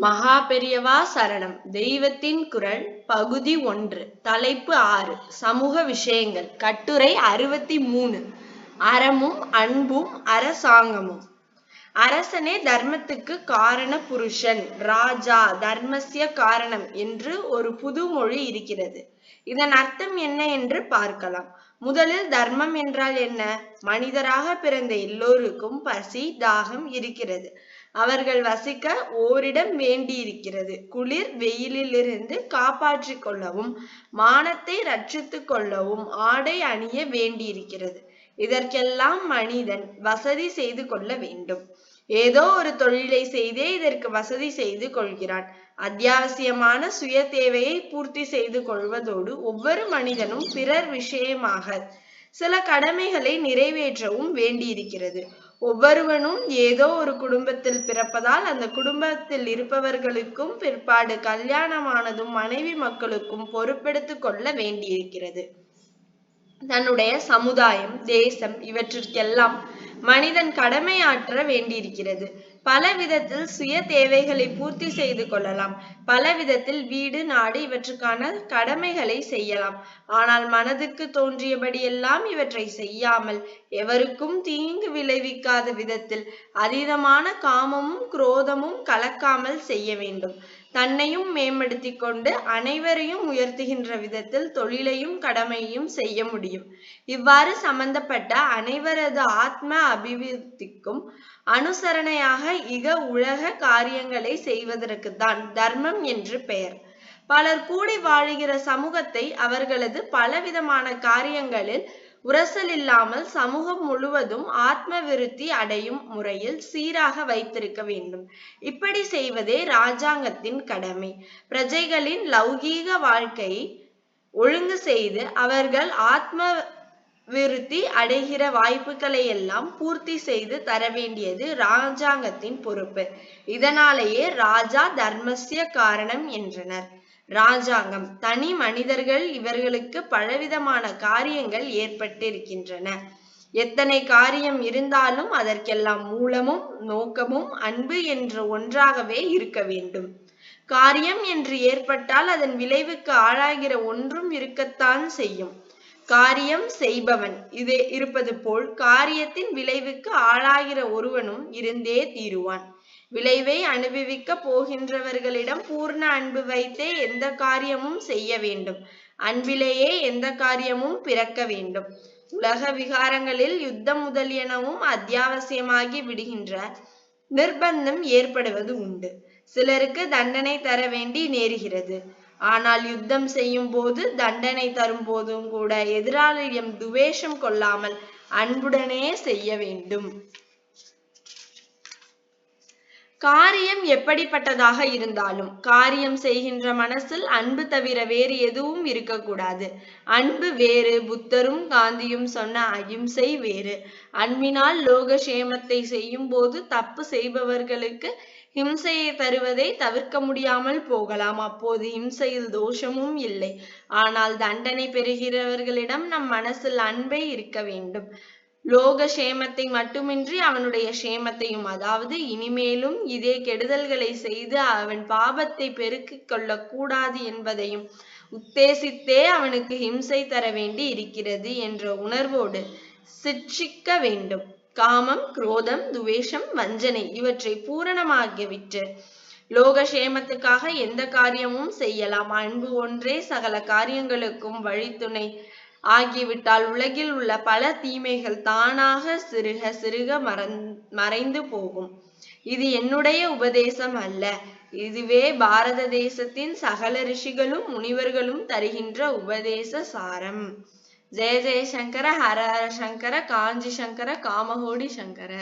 மகா பெரியவா சரணம். தெய்வத்தின் குரல் பகுதி ஒன்று தலைப்பு ஆறு சமூக விஷயங்கள் கட்டுரை அறுபத்தி மூணு அறமும் அன்பும் அரசாங்கமும். அரசனே தர்மத்துக்கு காரண புருஷன் ராஜா தர்மசிய காரணம் என்று ஒரு புது மொழி இருக்கிறது. இதன் அர்த்தம் என்ன என்று பார்க்கலாம். முதலில் தர்மம் என்றால் என்ன? மனிதராக பிறந்த எல்லோருக்கும் பசி தாகம் இருக்கிறது. அவர்கள் வசிக்க ஓரிடம் வேண்டியிருக்கிறது. குளிர் வெயிலிலிருந்து காப்பாற்றிக் கொள்ளவும் மானத்தை ரட்சித்துக் கொள்ளவும் ஆடை அணிய வேண்டியிருக்கிறது. இதற்கெல்லாம் மனிதன் வசதி செய்து கொள்ள வேண்டும். ஏதோ ஒரு தொழிலை செய்தே இதற்கு வசதி செய்து கொள்கிறான். அத்தியாவசியமான சுய தேவையை பூர்த்தி செய்து கொள்வதோடு ஒவ்வொரு மனிதனும் பிறர் விஷயமாக சில கடமைகளை நிறைவேற்றவும் வேண்டியிருக்கிறது. ஒவ்வொருவனும் ஏதோ ஒரு குடும்பத்தில் பிறப்பதால் அந்த குடும்பத்தில் இருப்பவர்களுக்கும் பிற்பாடு கல்யாணமானதும் மனைவி மக்களுக்கும் பொறுப்பெடுத்துக் கொள்ள வேண்டியிருக்கிறது. தன்னுடைய சமுதாயம் தேசம் இவற்றிற்கெல்லாம் மனிதன் கடமையாற்ற வேண்டியிருக்கிறது. பல விதத்தில் சுய தேவைகளை பூர்த்தி செய்து கொள்ளலாம். பல விதத்தில் வீடு நாடு இவற்றுக்கான கடமைகளை செய்யலாம். ஆனால் மனதுக்கு தோன்றியபடியெல்லாம் இவற்றை செய்யாமல் எவருக்கும் தீங்கு விளைவிக்காத விதத்தில் அதீதமான காமமும் குரோதமும் கலக்காமல் செய்ய வேண்டும். தன்னையும் மேம்படுத்தி கொண்டு அனைவரையும் உயர்த்துகின்ற விதத்தில் தொழிலையும் கடமையையும் செய்ய முடியும். இவ்வாறு சம்பந்தப்பட்ட அனைவரது ஆத்ம அபிவிருத்திக்கும் அனுசரணையாக இக உலக காரியங்களை செய்வதற்குத்தான் தர்மம் என்று பெயர். பலர் கூடி வாழுகிற சமூகத்தை அவர்களது பலவிதமான காரியங்களில் உரசல் இல்லாமல் சமூகம் முழுவதும் ஆத்ம விருத்தி அடையும் முறையில் சீராக வைத்திருக்க வேண்டும். இப்படி செய்வதே ராஜாங்கத்தின் கடமை. பிரஜைகளின் லௌகீக வாழ்க்கையை ஒழுங்கு செய்து அவர்கள் ஆத்ம விருத்தி அடைகிற வாய்ப்புகளை எல்லாம் பூர்த்தி செய்து தர வேண்டியது ராஜாங்கத்தின் பொறுப்பு. இதனாலேயே ராஜா தர்மசிய காரணம் என்றனர். ராஜாங்கம் தனி மனிதர்கள் இவர்களுக்கு பலவிதமான காரியங்கள் ஏற்பட்டிருக்கின்றன. எத்தனை காரியம் இருந்தாலும் அதற்கெல்லாம் மூலமும் நோக்கமும் அன்பு என்ற ஒன்றாகவே இருக்க வேண்டும். காரியம் என்று ஏற்பட்டால் அதன் விளைவுக்கு ஆளாகிற ஒன்றும் இருக்கத்தான் செய்யும். காரியம் செய்பவன். இது இருப்பது போல் காரியத்தின் விளைவுக்கு ஆளாகிற ஒருவனும் இருந்தே தீருவான். விளைவை அனுபவிக்க போகின்றவர்களிடம் பூர்ண அன்பு வைத்தே எந்த காரியமும் செய்ய வேண்டும். அன்பிலேயே எந்த காரியமும் பிறக்க வேண்டும். உலக விகாரங்களில் யுத்தம் முதலியனவும் அத்தியாவசியமாகி விடுகின்ற நிர்பந்தம் ஏற்படுவது உண்டு. சிலருக்கு தண்டனை தர வேண்டி நேருகிறது. ஆனால் யுத்தம் செய்யும் போது தண்டனை தரும் போதும் கூட எதிராளியிடம் துவேஷம் கொள்ளாமல் அன்புடனே செய்ய வேண்டும். காரியம் எப்படிப்பட்டதாக இருந்தாலும் காரியம் செய்கின்ற மனசில் அன்பு தவிர வேறு எதுவும் இருக்கக்கூடாது. அன்பு வேறு புத்தரும் காந்தியும் சொன்ன அகிம்சை வேறு. அன்பினால் லோக சேமத்தை செய்யும் போது தப்பு செய்பவர்களுக்கு ஹிம்சையை தருவதை தவிர்க்க முடியாமல் போகலாம். அப்போது ஹிம்சையில் தோஷமும் இல்லை. ஆனால் தண்டனை பெறுகிறவர்களிடம் நம் மனசில் அன்பே இருக்க வேண்டும். லோக சேமத்தை மட்டுமின்றி அவனுடைய சேமத்தையும் அதாவது இனிமேலும் இதே கெடுதல்களை செய்து அவன் பாபத்தை பெருக்கிக் கொள்ளக் கூடாது என்பதையும் உத்தேசித்தே அவனுக்கு ஹிம்சை தர வேண்டி இருக்கிறது என்ற உணர்வோடு சிட்சிக்க வேண்டும். காமம் குரோதம் துவேஷம் வஞ்சனை இவற்றை பூரணமாகிவிட்டு லோக சேமத்துக்காக எந்த காரியமும் செய்யலாம். அன்பு ஒன்றே சகல காரியங்களுக்கும் வழித்துணை ஆகிவிட்டால் உலகில் உள்ள பல தீமைகள் தானாக சிறுக சிறுக மறந் மறைந்து போகும். இது என்னுடைய உபதேசம் அல்ல. இதுவே பாரத தேசத்தின் சகல ரிஷிகளும் முனிவர்களும் தருகின்ற உபதேச சாரம். ஜெய ஜெயசங்கர ஹர ஹர சங்கர காஞ்சி சங்கர காமகோடி சங்கர.